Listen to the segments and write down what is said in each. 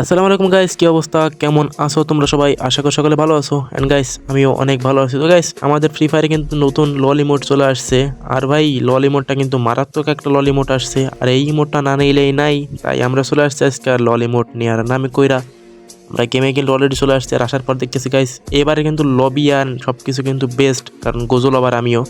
আসসালামু আলাইকুম গাইস কি অবস্থা? কেমন আছো তোমরা সবাই? আশা করি সকলে ভালো আছো। অ্যান্ড গাইস আমিও অনেক ভালো আছি। তো গাইস আমাদের ফ্রি ফায়ারে কিন্তু নতুন ললি মোড চলে আসছে। আর ভাই ললি মোডটা কিন্তু মারাত্মক একটা ললি মোড আসছে। আর এই মোডটা না নিলেই নাই। তাই আমরা চলে আসছি আজকে আর ললি নিয়ে। আর নামে কইরা আমরা গেমে কিন্তু অলরেডি চলে আসছি আর আসার পর দেখতেছি গাইস এবারে কিন্তু লবি আর সব কিছু কিন্তু বেস্ট কারণ গোজল আবার আমিও।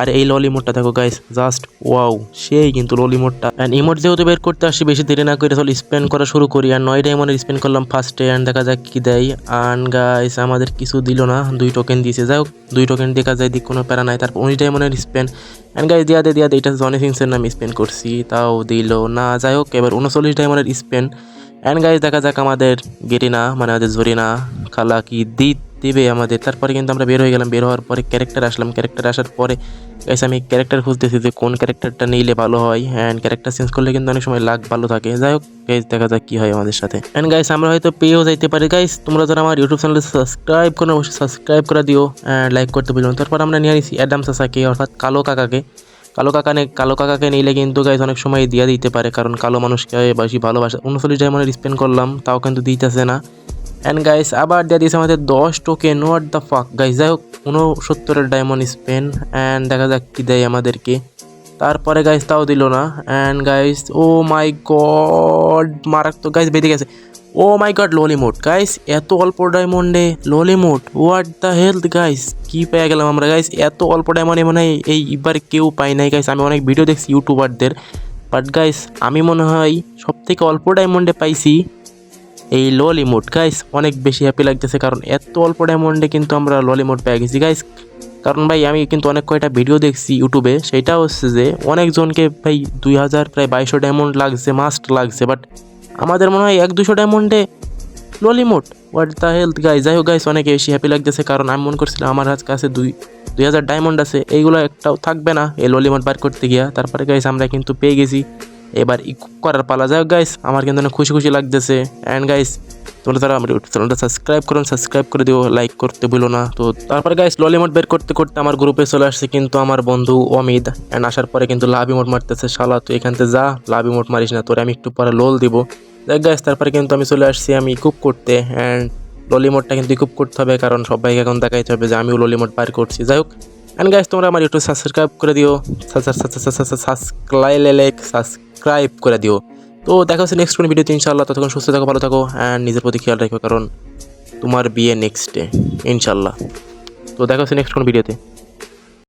আর এই ললি মোডটা দেখো গাইস জাস্ট ওয়াও সেই কিন্তু ললি মোডটা অ্যান্ড ইমোট যেহেতু বের করতে আসি বেশি দেরি না করে, চল স্পেন্ড করা শুরু করি। আর নয় ডায়মন্ডের স্পেন্ড করলাম ফার্স্টে অ্যান্ড দেখা যাক কি দেয়। অ্যান্ড গাইস আমাদের কিছু দিল না, দুই টোকেন দিয়েছে। যাই হোক, দুই টোকেন দেখা যায় দিক কোনো প্যারা নাই। তারপর উনিশ ডায়মন্ডের স্পেন্ড অ্যান্ড গাইস দিয়া দে দিয়া দে, এটা জনি সিংসের নামে স্পেন্ড করছি, তাও দিল না। যাই হোক, এবার উনচল্লিশ ডায়মন্ডের স্পেন্ড অ্যান্ড গাইজ দেখা যাক আমাদের গেরিনা মানে আমাদের জরিনা, খালা কি দি দিবে আমাদের। তারপরে কিন্তু আমরা বের হয়ে গেলাম, বের হওয়ার পরে ক্যারেক্টার আসলাম। ক্যারেক্টার আসার পরে গাইস আমি ক্যারেক্টার খুঁজতেছি যে কোন ক্যারেক্টারটা নিলে ভালো হয়। অ্যান্ড ক্যারেক্টার চেঞ্জ করলে কিন্তু অনেক সময় লাক ভালো থাকে। যাই হোক গাইস দেখা যাক কি হয় আমাদের সাথে। অ্যান্ড গাইস আমরা হয়তো পেয়েও যাইতে পারি। গাইস তোমরা যারা আমার ইউটিউব চ্যানেলে সাবস্ক্রাইব করে, অবশ্যই সাবস্ক্রাইব করে দিও। অ্যান্ড লাইক করতে বলুন তারপর আমরা নিয়ে নিছি অ্যাডাম সাসাকে অর্থাৎ কালো কাকাকে। কালো কাকা নে কালো কাকাকে নিলে কিন্তু গাইজ অনেক সময় দিয়ে দিতে পারে, কারণ কালো মানুষকে বেশি ভালোবাসা। উনচল্লিশ ডায়মন্ডের স্পেন্ড করলাম, তাও কিন্তু দিতেছে না। অ্যান্ড গাইস আবার দিয়ে দিয়েছে আমাদের দশ token what the fuck guys যাই হোক, উনসত্তরের ডায়মন্ড স্পেন অ্যান্ড দেখা যাক কী দেয় আমাদেরকে। তারপরে গাইস তাও দিল না and guys oh my god মারাত্মক। গাইস বেঁধে গেছে। ও my god lolly mode guys এত অল্প ডায়মন্ডে lolly mode what the hell guys কি পেয়ে গেলাম আমরা গাইস এত অল্প ডায়মন্ডে মনে এই এবার কেউ পাই নাই গাইস আমি অনেক ভিডিও দেখছি ইউটিউবারদের বাট গাইস আমি মনে হয় সব থেকে অল্প ডায়মন্ডে পাইছি এই ললি মোড গাইস অনেক বেশি হ্যাপি লাগতেছে কারণ এত অল্প ডায়মন্ডে কিন্তু আমরা ললি মোড পেয়ে গেছি গাইস কারণ ভাই, আমি কিন্তু অনেক কয়টা ভিডিও দেখছি ইউটিউবে সেটা হচ্ছে যে অনেকজনকে ভাই দুই হাজার, প্রায় বাইশশো ডায়মন্ড লাগছে মাস্ট লাগছে। বাট আমাদের মনে হয় এক দুশো ডায়মন্ডে lolly mode. What the hell guys যাই হোক গাইস অনেক বেশি হ্যাপি লাগতেছে, কারণ আমি মনে করছিলাম আমার কাছে দুই দুই হাজার ডায়মন্ড আছে, এইগুলো একটাও থাকবে না, এই ললিমোট বার করতে গিয়া। তারপরে গাইস আমরা কিন্তু পেয়ে গেছি। এবার ইকুপ করার পালা। যাই হোক গাইস আমার কিন্তু অনেক খুশি খুশি লাগতেছে। অ্যান্ড গাইস তোমরা তারা আমার ইউটিউব চ্যানেলটা সাবস্ক্রাইব করুন সাবস্ক্রাইব করে দিও লাইক করতে ভুলো না। তো তারপরে গাইস ললিমোট বের করতে করতে আমার গ্রুপে চলে আসছে কিন্তু আমার বন্ধু অমিত। অ্যান্ড আসার পরে কিন্তু লাভি মোট মারতেছে, শালা, তুই এখান থেকে যা, লাভি মোট মারিস না, তোরে আমি একটু পরে লোল দিব। গাইস তারপরে কিন্তু আমি চলে আসছি আমি ইকুপ করতে অ্যান্ড ললিমোটটা কিন্তু ইকুপ করতে হবে কারণ সবাইকে এখন দেখাইতে হবে যে আমিও ললিমোট পার করছি। যাই হোক অ্যান্ড গাইস তোমরা আমার ইউটিউব সাবস্ক্রাইব করে দিও সাবস্ক্রাইব সাবস্ক্রাইব করে দিও। তো দেখা হচ্ছে নেক্সট কোনো ভিডিওতে ইনশাল্লাহ ততক্ষণ সুস্থ থাকো, ভালো থাকো অ্যান্ড নিজের প্রতি খেয়াল রাখবে কারণ তোমার বিয়ে নেক্সট ডে ইনশাল্লাহ তো দেখা হচ্ছে নেক্সট কোনো ভিডিওতে